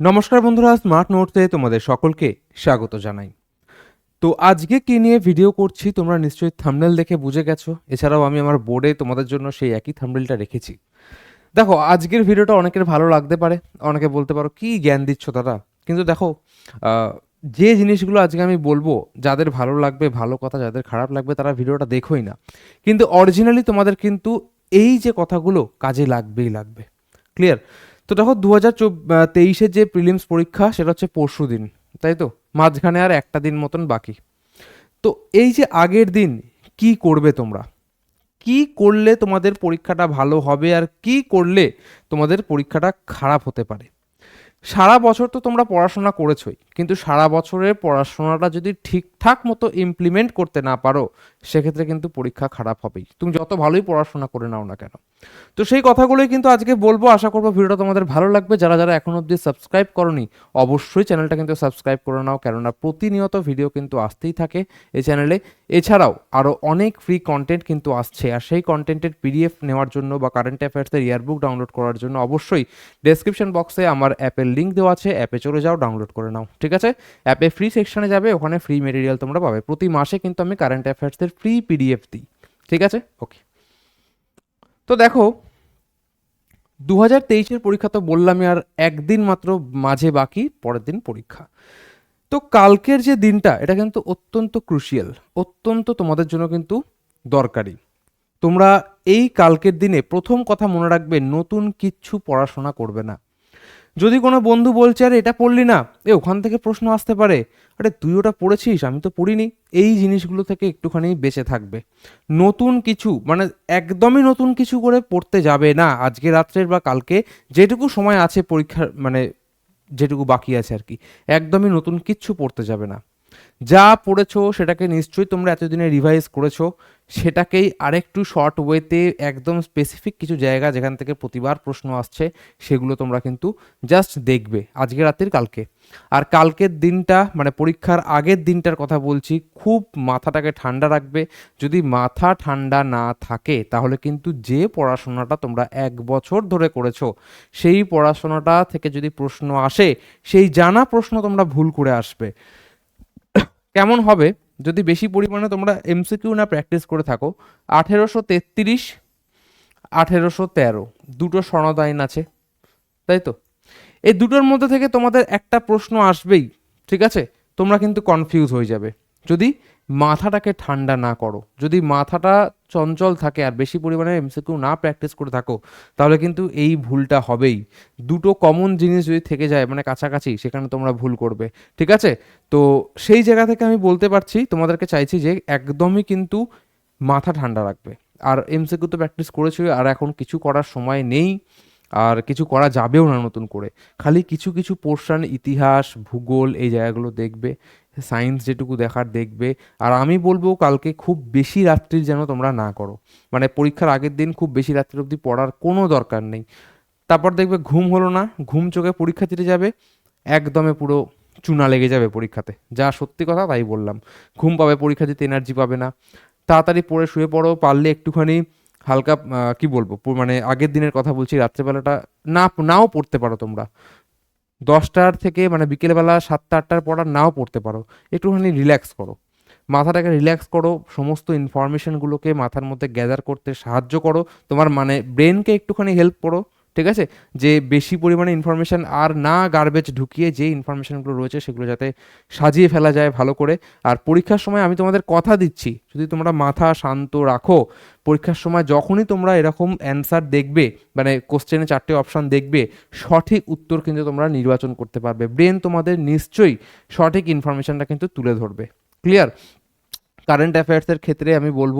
নমস্কার বন্ধুরা, স্মার্ট নোটসে তোমাদের সকলকে স্বাগত জানাই। তো আজকে কি নিয়ে ভিডিও করছি, তোমরা নিশ্চয়ই থাম্বনেল দেখে বুঝে গেছো। এছাড়াও আমি আমার বোর্ডে তোমাদের জন্য সেই একই থাম্বনেলটা রেখেছি। দেখো, আজকের ভিডিওটা অনেকের ভালো লাগতে পারে, অনেকে বলতে পারো, কি জ্ঞান দিচ্ছ দাদা? কিন্তু দেখো যে জিনিসগুলো আজকে আমি বলব, যাদের ভালো লাগবে, ভালো কথা, যাদের খারাপ লাগবে, তারা ভিডিওটা দেখোই না। কিন্তু অরিজিনালি তোমাদের কিন্তু এই যে কথাগুলো কাজে লাগবেই লাগবে। ক্লিয়ার তো দেখো দু হাজার তেইশের যে প্রিলিমস পরীক্ষা, সেটা হচ্ছে পরশু দিন, তাই তো? মাঝখানে আর একটা দিন মতন বাকি। তো এই যে আগের দিন, কি করবে তোমরা? কি করলে তোমাদের পরীক্ষাটা ভালো হবে আর কি করলে তোমাদের পরীক্ষাটা খারাপ হতে পারে? সারা বছর তো তোমরা পড়াশোনা করেছই, কিন্তু সারা বছরের পড়াশোনাটা যদি ঠিকঠাক মতো ইমপ্লিমেন্ট করতে না পারো, সেক্ষেত্রে কিন্তু পরীক্ষা খারাপ হবেই। তুমি যত ভালোই পড়াশোনা করে নাও না কেন? তো সেই কথাগুলোই কিন্তু আজকে বলব। আশা করব ভিডিওটা তোমাদের ভালো লাগবে। যারা যারা এখন অবধি সাবস্ক্রাইব করনি, অবশ্যই চ্যানেলটা কিন্তু সাবস্ক্রাইব করে নাও। কেননা প্রতিনিয়ত ভিডিও কিন্তু আসতেই থাকে এই চ্যানেলে এছাড়াও আরও অনেক ফ্রি কন্টেন্ট কিন্তু আসছে। আর সেই কন্টেন্টের পিডিএফ নেওয়ার জন্য বা কারেন্ট অ্যাফেয়ার্সের ইয়ারবুক ডাউনলোড করার জন্য অবশ্যই ডেসক্রিপশন বক্সে আমার অ্যাপের লিঙ্ক দেওয়া আছে। অ্যাপে চলে যাও ডাউনলোড করে নাও। ঠিক আছে? অ্যাপে ফ্রি সেকশনে যাবে, ওখানে ফ্রি মেটেরিয়াল তোমরা পাবে। প্রতি মাসে কিন্তু আমি কারেন্ট অ্যাফেয়ার্সের ফ্রি পিডিএফ দিই। ঠিক আছে? ওকে তো দেখো দু হাজার তেইশের পরীক্ষা তো বললামই, আর একদিন মাত্র মাঝে বাকি, পরের দিন পরীক্ষা। তো কালকের যে দিনটা, এটা কিন্তু অত্যন্ত ক্রুশিয়াল অত্যন্ত তোমাদের জন্য কিন্তু দরকারি। তোমরা এই কালকের দিনে প্রথম কথা মনে রাখবে, নতুন কিচ্ছু পড়াশোনা করবে না। যদি কোনো বন্ধু বলছে, আরে, এটা পড়লি না। এ, ওখান থেকে প্রশ্ন আসতে পারে, আরে, তুই ওটা পড়েছিস? আমি তো পড়িনি। এই জিনিসগুলো থেকে একটুখানি বেঁচে থাকবে। নতুন কিছু মানে একদমই নতুন কিছু করে পড়তে যাবে না আজকে রাত্রের বা কালকে। যেটুকু সময় আছে পরীক্ষার মানে যেটুকু বাকি আছে আর কি, একদমই নতুন কিচ্ছু পড়তে যাবে না। যা পড়েছো সেটাকে নিশ্চয়ই তোমরা এতদিনে রিভাইজ করেছ। সেটাকেই আরেকটু শর্ট ওয়েতে একদম স্পেসিফিক কিছু জায়গা যেখান থেকে প্রতিবার প্রশ্ন আসছে, সেগুলো তোমরা কিন্তু জাস্ট দেখবে আজকে রাতের কালকে। আর কালকের দিনটা মানে পরীক্ষার আগের দিনটার কথা বলছি, খুব মাথাটাকে ঠান্ডা রাখবে। যদি মাথা ঠান্ডা না থাকে, তাহলে কিন্তু যে পড়াশোনাটা তোমরা এক বছর ধরে করেছ, সেই পড়াশোনাটা থেকে যদি প্রশ্ন আসে, সেই জানা প্রশ্ন তোমরা ভুল করে আসবে। কেমন হবে? যদি বেশি পরিমাণে তোমরা এমসিকিউ না প্র্যাকটিস করে থাকো, আঠেরোশো তেত্রিশ, আঠেরোশো তেরো, দুটো সনদ আইন আছে, তাই তো? এই দুটোর মধ্যে থেকে তোমাদের একটা প্রশ্ন আসবেই, ঠিক আছে? তোমরা কিন্তু কনফিউজ হয়ে যাবে। যদি মাথাটাকে ঠান্ডা না করো। যদি মাথাটা চঞ্চল থাকে আর বেশি পরিমাণে এমসিকিউ না প্র্যাকটিস করে থাকো, তাহলে কিন্তু এই ভুলটা হবেই। দুটো কমন জিনিস যদি থেকে যায় মানে কাছাকাছি, সেখানে তোমরা ভুল করবে। ঠিক আছে? তো সেই জায়গা থেকে আমি বলতে পারছি, তোমাদেরকে চাইছি যে একদমই কিন্তু মাথা ঠান্ডা রাখবে। আর এমসিকিউ তো প্র্যাকটিস করেছ আর এখন কিছু করার সময় নেই, আর কিছু করা যাবেও না নতুন করে। খালি কিছু কিছু পোর্শন ইতিহাস, ভূগোল, এই জায়গাগুলো দেখবে। সায়েন্স যেটুকু দেখার দেখবে। আর আমি বলব কালকে খুব বেশি রাত্রির যেন তোমরা না করো। মানে পরীক্ষার আগের দিন খুব বেশি রাত্রি অবধি পড়ার কোনো দরকার নেই। তারপর দেখবে ঘুম হলো না, ঘুম চোখে পরীক্ষা দিতে যাবে, একদমে পুরো চুনা লেগে যাবে পরীক্ষাতে। যা সত্যি কথা তাই বললাম। ঘুম পাবে, পরীক্ষা দিতে এনার্জি পাবে না। তাড়াতাড়ি পড়ে শুয়ে পড়ো, পারলে একটুখানি হালকা কি বলব? মানে আগের দিনের কথা বলছি, রাত্রেবেলাটা না, নাও পড়তে পারো তোমরা। দশটার থেকে মানে বিকেলবেলা সাতটা, আটটার পর আর নাও পড়তে পারো। একটুখানি রিল্যাক্স করো। মাথাটাকে রিল্যাক্স করো, সমস্ত ইনফরমেশনগুলোকে মাথার মধ্যে গ্যাদার করতে সাহায্য করো। তোমার মানে ব্রেনকে একটুখানি হেল্প করো। ঠিক আছে? যে বেশি পরিমাণে ইনফরমেশন আর না গার্বেজ ঢুকিয়ে যে ইনফরমেশনগুলো রয়েছে সেগুলো যাতে সাজিয়ে ফেলা যায় ভালো করে। আর পরীক্ষার সময় আমি তোমাদের কথা দিচ্ছি। যদি তোমরা মাথা শান্ত রাখো, পরীক্ষার সময় যখনই তোমরা এরকম অ্যান্সার দেখবে মানে কোশ্চেনে চারটে অপশান দেখবে, সঠিক উত্তর কিন্তু তোমরা নির্বাচন করতে পারবে। ব্রেন তোমাদের নিশ্চয়ই সঠিক ইনফরমেশনটা কিন্তু তুলে ধরবে। ক্লিয়ার কারেন্ট অ্যাফেয়ার্সের ক্ষেত্রে আমি বলব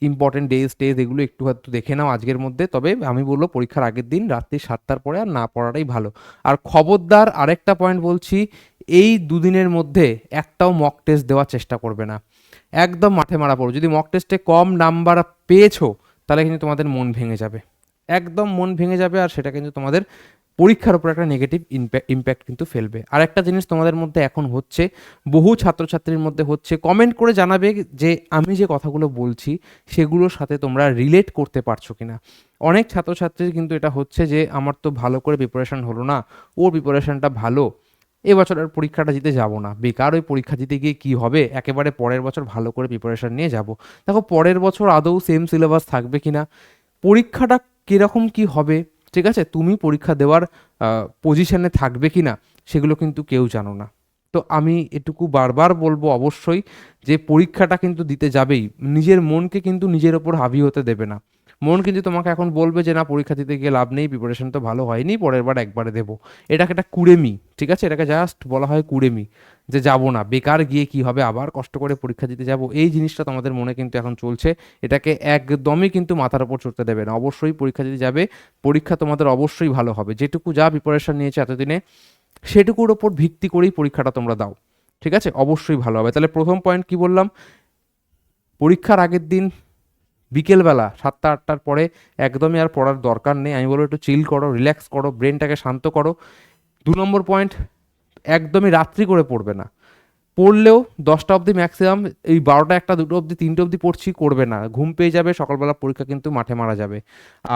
ইম্পর্টেন্ট ডেজ টেজ এগুলো একটু হয়তো দেখে নাও আজকের মধ্যে। তবে আমি বলব পরীক্ষার আগের দিন রাত্রি সাতটার পরে আর না পড়াটাই ভালো। আর খবরদার আরেকটা পয়েন্ট বলছি, এই দুদিনের মধ্যে একটাও মক টেস্ট দেওয়ার চেষ্টা করবে না। একদম মাঠে মারা পড়ো। যদি মক টেস্টে কম নাম্বার পেয়েছ, তাহলে কিন্তু তোমাদের মন ভেঙে যাবে। একদম মন ভেঙে যাবে আর সেটা কিন্তু তোমাদের পরীক্ষার উপর একটা নেগেটিভ ইম্প্যাক্ট কিন্তু ফেলবে। আর একটা জিনিস তোমাদের মধ্যে এখন হচ্ছে, বহু ছাত্রছাত্রীর মধ্যে হচ্ছে কমেন্ট করে জানাবে যে, আমি যে কথাগুলো বলছি, সেগুলোর সাথে তোমরা রিলেট করতে পারছ কিনা? অনেক ছাত্রছাত্রীর কিন্তু এটা হচ্ছে যে, আমার তো ভালো করে প্রিপারেশান হলো না, ওর প্রিপারেশানটা ভালো এবছর আর পরীক্ষাটা দিতে যাব না। বেকার ওই পরীক্ষা দিতে গিয়ে কি হবে? একেবারে পরের বছর ভালো করে প্রিপারেশান নিয়ে যাব। দেখো, পরের বছর আদৌ সেম সিলেবাস থাকবে কি না পরীক্ষাটা কীরকম কি হবে? ঠিক আছে, তুমি পরীক্ষা দেওয়ার পজিশনে থাকবে কি না সেগুলো কিন্তু কেউ জানো না। তো আমি এটুকু বারবার বলব অবশ্যই যে পরীক্ষাটা কিন্তু দিতে যাবেই। নিজের মনকে কিন্তু নিজের ওপর হাবি হতে দেবে না। মন কিন্তু তোমাকে এখন বলবে যে, না, পরীক্ষা দিতে গিয়ে লাভ নেই প্রিপারেশন তো ভালো হয়নি, পরের বার একবারে দেবো। এটাকে একটা কুড়েমি, ঠিক আছে? এটাকে জাস্ট বলা হয় কুড়েমি, যে যাব না, বেকার গিয়ে কি হবে, আবার কষ্ট করে পরীক্ষা দিতে যাব, এই জিনিসটা তোমাদের মনে কিন্তু এখন চলছে। এটাকে একদমই কিন্তু মাথার ওপর চড়তে দেবে না, অবশ্যই পরীক্ষা দিতে যাবে, পরীক্ষা তোমাদের অবশ্যই ভালো হবে। যেটুকু যা প্রিপারেশন নিয়েছে এতদিনে, সেটুকুর ওপর ভিত্তি করেই পরীক্ষাটা তোমরা দাও, ঠিক আছে? অবশ্যই ভালো হবে। তাহলে প্রথম পয়েন্ট কি বললাম? পরীক্ষার আগের দিন বিকেলবেলা সাতটা, আটটার পরে একদমই আর পড়ার দরকার নেই। আমি বলব একটু চিল করো রিল্যাক্স করো ব্রেনটাকে শান্ত করো। দু নম্বর পয়েন্ট একদমই রাত্রি করে পড়বে না। পড়লেও দশটা অবধি ম্যাক্সিমাম এই বারোটা একটা দুটো অবধি তিনটে অবধি পড়ছি, করবে না। ঘুম পেয়ে যাবে, সকালবেলা পরীক্ষা কিন্তু মাঠে মারা যাবে।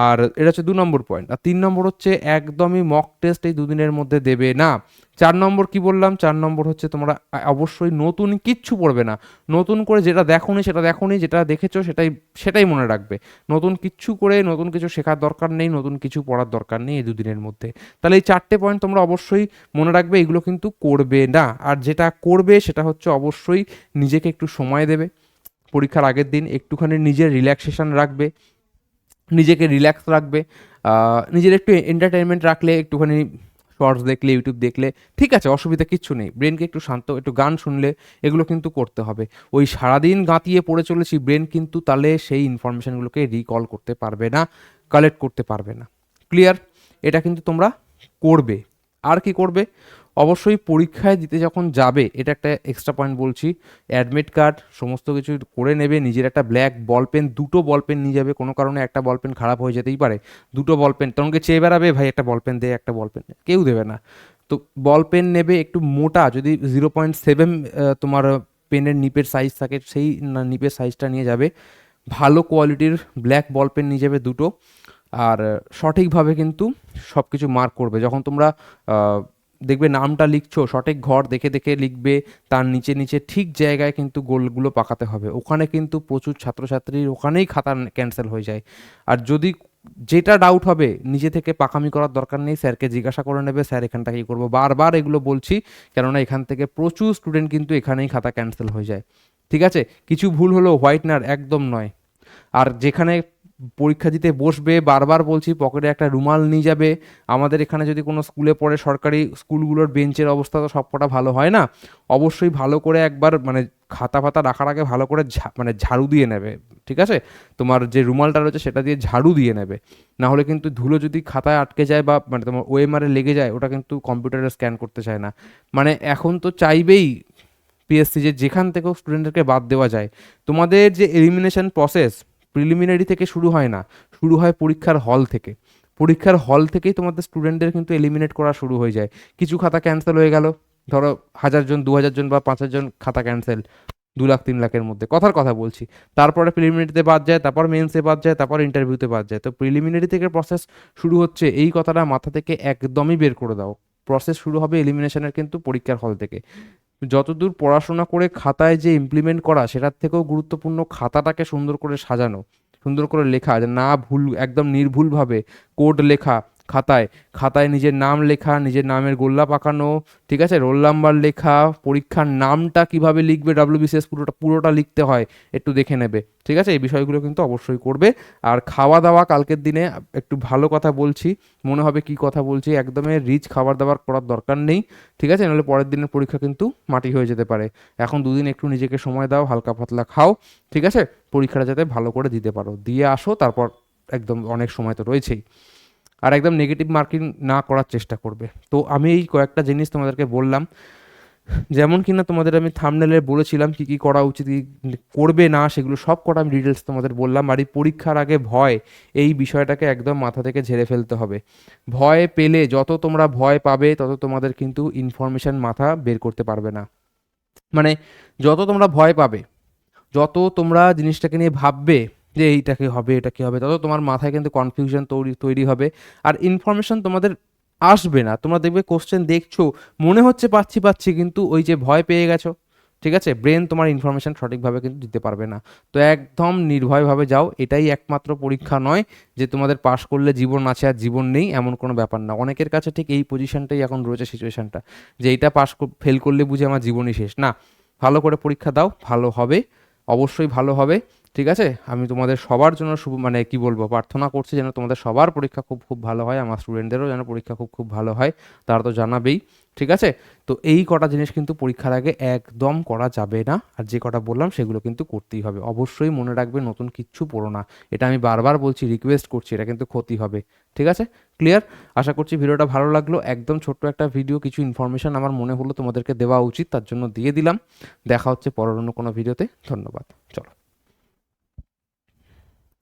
আর এটা হচ্ছে দু নম্বর পয়েন্ট আর তিন নম্বর হচ্ছে একদমই মক টেস্ট এই দুদিনের মধ্যে দেবে না। চার নম্বর কি বললাম? চার নম্বর হচ্ছে তোমরা অবশ্যই নতুন কিচ্ছু পড়বে না। নতুন করে যেটা দেখোনি, সেটা দেখোনি, যেটা দেখেছ, সেটাই সেটাই মনে রাখবে। নতুন কিচ্ছু করে নতুন কিছু শেখার দরকার নেই, নতুন কিছু পড়ার দরকার নেই এই দুদিনের মধ্যে। তাহলে এই চারটে পয়েন্ট তোমরা অবশ্যই মনে রাখবে, এগুলো কিন্তু করবে না। আর যেটা করবে সেটা হচ্ছে অবশ্যই নিজেকে একটু সময় দেবে। পরীক্ষার আগের দিন একটুখানি নিজের রিল্যাক্সেশন রাখবে, নিজেকে রিল্যাক্স রাখবে নিজের একটু এন্টারটেনমেন্ট রাখলে, একটুখানি শর্টস দেখলে ইউটিউব দেখলে, ঠিক আছে, অসুবিধা কিচ্ছু নেই। ব্রেনকে একটু শান্ত, একটু গান শুনলে এগুলো কিন্তু করতে হবে। ওই সারাদিন গাঁতিয়ে পড়ে চলেছি ব্রেন কিন্তু তাহলে সেই ইনফরমেশানগুলোকে রিকল করতে পারবে না কালেক্ট করতে পারবে না। ক্লিয়ার এটা কিন্তু তোমরা করবে। আর কি করবে? অবশ্যই পরীক্ষায় দিতে যখন যাবে, এটা একটা এক্সট্রা পয়েন্ট বলছি অ্যাডমিট কার্ড সমস্ত কিছু করে নেবে, নিজের একটা ব্ল্যাক বল পেন দুটো বল পেন নিয়ে যাবে, কোনো কারণে একটা বল পেন খারাপ হয়ে যেতেই পারে, দুটো বল পেন তোমাকে চেয়ে বেড়াবে, ভাই, একটা বল পেন দে, একটা বল পেন কেউ দেবে না। তো বল পেন নেবে একটু মোটা, যদি জিরো পয়েন্ট সেভেন তোমার পেনের নিপের সাইজ থাকে, সেই নিপের সাইজটা নিয়ে যাবে। ভালো কোয়ালিটির ব্ল্যাক বল পেন নিয়ে যাবে দুটো, আর সঠিকভাবে কিন্তু সব কিছু মার্ক করবে। যখন তোমরা দেখবে নামটা লিখছো, সঠিক ঘর দেখে দেখে লিখবে, তার নিচে নিচে ঠিক জায়গায় কিন্তু গোলগুলো পাকাতে হবে। ওখানে কিন্তু প্রচুর ছাত্রছাত্রীর ওখানেই খাতা ক্যান্সেল হয়ে যায়। আর যদি যেটা ডাউট হবে, নিজে থেকে পাকামি করার দরকার নেই, স্যারকে জিজ্ঞাসা করে নেবে, স্যার এখানটা কী করব। বারবার এগুলো বলছি, কেননা এখান থেকে প্রচুর স্টুডেন্ট কিন্তু এখানেই খাতা ক্যান্সেল হয়ে যায়। ঠিক আছে? কিছু ভুল হলো হোয়াইটনার একদম নয়। আর যেখানে পরীক্ষা দিতে বসবে, বারবার বলছি, পকেটে একটা রুমাল নিয়ে যাবে। আমাদের এখানে যদি কোনো স্কুলে পড়ে সরকারি স্কুলগুলোর বেঞ্চের অবস্থা তো সবকটা ভালো হয় না। অবশ্যই ভালো করে একবার মানে খাতা ফাতা রাখার আগে ভালো করে মানে ঝাড়ু দিয়ে নেবে, ঠিক আছে? তোমার যে রুমালটা রয়েছে সেটা দিয়ে ঝাড়ু দিয়ে নেবে। না হলে কিন্তু ধুলো যদি খাতায় আটকে যায় বা মানে তোমার ওএমআরে লেগে যায়, ওটা কিন্তু কম্পিউটারে স্ক্যান করতে চায় না। মানে এখন তো চাইবেই পিএসসি যে যেখান থেকেও স্টুডেন্টদেরকে বাদ দেওয়া যায়। তোমাদের যে এলিমিনেশন প্রসেস প্রিলিমিনারি থেকে শুরু হয় না। শুরু হয় পরীক্ষার হল থেকে। পরীক্ষার হল থেকেই তোমাদের স্টুডেন্টদের কিন্তু এলিমিনেট করা শুরু হয়ে যায়। কিছু খাতা ক্যান্সেল হয়ে গেল। ধরো হাজার জন, দু হাজার জন বা পাঁচ হাজার জন খাতা ক্যান্সেল দু লাখ, তিন লাখের মধ্যে। কথার কথা বলছি। তারপরে প্রিলিমিনারিতে বাদ যায়, তারপর মেন্সে বাদ যায়, তারপর ইন্টারভিউতে বাদ যায়। তো প্রিলিমিনারি থেকে প্রসেস শুরু হচ্ছে, এই কথাটা মাথা থেকে একদমই বের করে দাও। প্রসেস শুরু হবে এলিমিনেশনের কিন্তু পরীক্ষার হল থেকে। যতদূর পড়াশোনা করে খাতায় যে ইমপ্লিমেন্ট করা, সেটার থেকেও গুরুত্বপূর্ণ খাতাটাকে সুন্দর করে সাজানো, সুন্দর করে লেখা, না ভুল, একদম নির্ভুলভাবে কোড লেখা খাতায় খাতায় নিজের নাম লেখা, নিজের নামের গোল্লা পাকানো, ঠিক আছে? রোল নাম্বার লেখা, পরীক্ষার নামটা কীভাবে লিখবে ডাব্লিউবিসিএস পুরোটা পুরোটা লিখতে হয়, একটু দেখে নেবে, ঠিক আছে? এই বিষয়গুলো কিন্তু অবশ্যই করবে। আর খাওয়া দাওয়া কালকের দিনে, একটু ভালো কথা বলছি, মনে হবে কি কথা বলছি একদমই রিচ খাবার দাবার করার দরকার নেই, ঠিক আছে? নাহলে পরের দিনের পরীক্ষা কিন্তু মাটি হয়ে যেতে পারে। এখন দুদিন একটু নিজেকে সময় দাও, হালকা পাতলা খাও, ঠিক আছে? পরীক্ষাটা যাতে ভালো করে দিতে পারো। দিয়ে আসো, তারপর একদম অনেক সময় তো রয়েছেই। আর একদম নেগেটিভ মার্কিং না করার চেষ্টা করবে। তো আমি এই কয়েকটা জিনিস তোমাদেরকে বললাম। যেমন কিনা তোমাদের আমি থামনেলে বলেছিলাম কি কি করা উচিত করবে না, সেগুলো সব কটা আমি ডিটেলস তোমাদের বললাম। আর এই পরীক্ষার আগে ভয়, এই বিষয়টাকে একদম মাথা থেকে ঝেড়ে ফেলতে হবে। ভয় পেলে যত তোমরা ভয় পাবে, তত তোমাদের কিন্তু ইনফরমেশন মাথা বের করতে পারবে না। মানে যত তোমরা ভয় পাবে, যত তোমরা জিনিসটাকে নিয়ে ভাববে যে এইটা এইটাকে হবে, এটা কি হবে, তত তোমার মাথায় কিন্তু কনফিউশন তৈরি তৈরি হবে। আর ইনফরমেশন তোমাদের আসবে না, তোমরা দেখবে কোশ্চেন দেখছ, মনে হচ্ছে পাচ্ছি পাচ্ছি, কিন্তু ওই যে ভয় পেয়ে গেছো, ঠিক আছে? ব্রেন তোমার ইনফরমেশন সঠিকভাবে কিন্তু দিতে পারবে না। তো একদম নির্ভয়ভাবে যাও, এটাই একমাত্র পরীক্ষা নয় যে তোমাদের পাশ করলে জীবন আছে আর জীবন নেই, এমন কোনো ব্যাপার না। অনেকের কাছে ঠিক এই পজিশনটাই এখন রয়েছে সিচুয়েশনটা যে এটা পাশ ফেল করলে বুঝে আমার জীবনই শেষ। না, ভালো করে পরীক্ষা দাও, ভালো হবে, অবশ্যই ভালো হবে। ঠিক আছে? আমি তোমাদের সবার জন্য শুভ মানে কি বলব, প্রার্থনা করছি যেন তোমাদের সবার পরীক্ষা খুব খুব ভালো হয়, আমার স্টুডেন্টদেরও যেন পরীক্ষা খুব খুব ভালো হয়, তারা তো জানাবেই, ঠিক আছে? তো এই কটা জিনিস কিন্তু পরীক্ষার আগে একদম করা যাবে না, আর যে কটা বললাম সেগুলো কিন্তু করতেই হবে। অবশ্যই মনে রাখবে, নতুন কিচ্ছু পড়ো না। এটা আমি বারবার বলছি রিকোয়েস্ট করছি, এটা কিন্তু ক্ষতি হবে, ঠিক আছে? ক্লিয়ার আশা করছি ভিডিওটা ভালো লাগল। একদম ছোট্ট একটা ভিডিও কিছু ইনফরমেশন আমার মনে হলো তোমাদেরকে দেওয়া উচিত, তার জন্য দিয়ে দিলাম। দেখা হচ্ছে পরের অন্য কোনো ভিডিওতে ধন্যবাদ। চলো।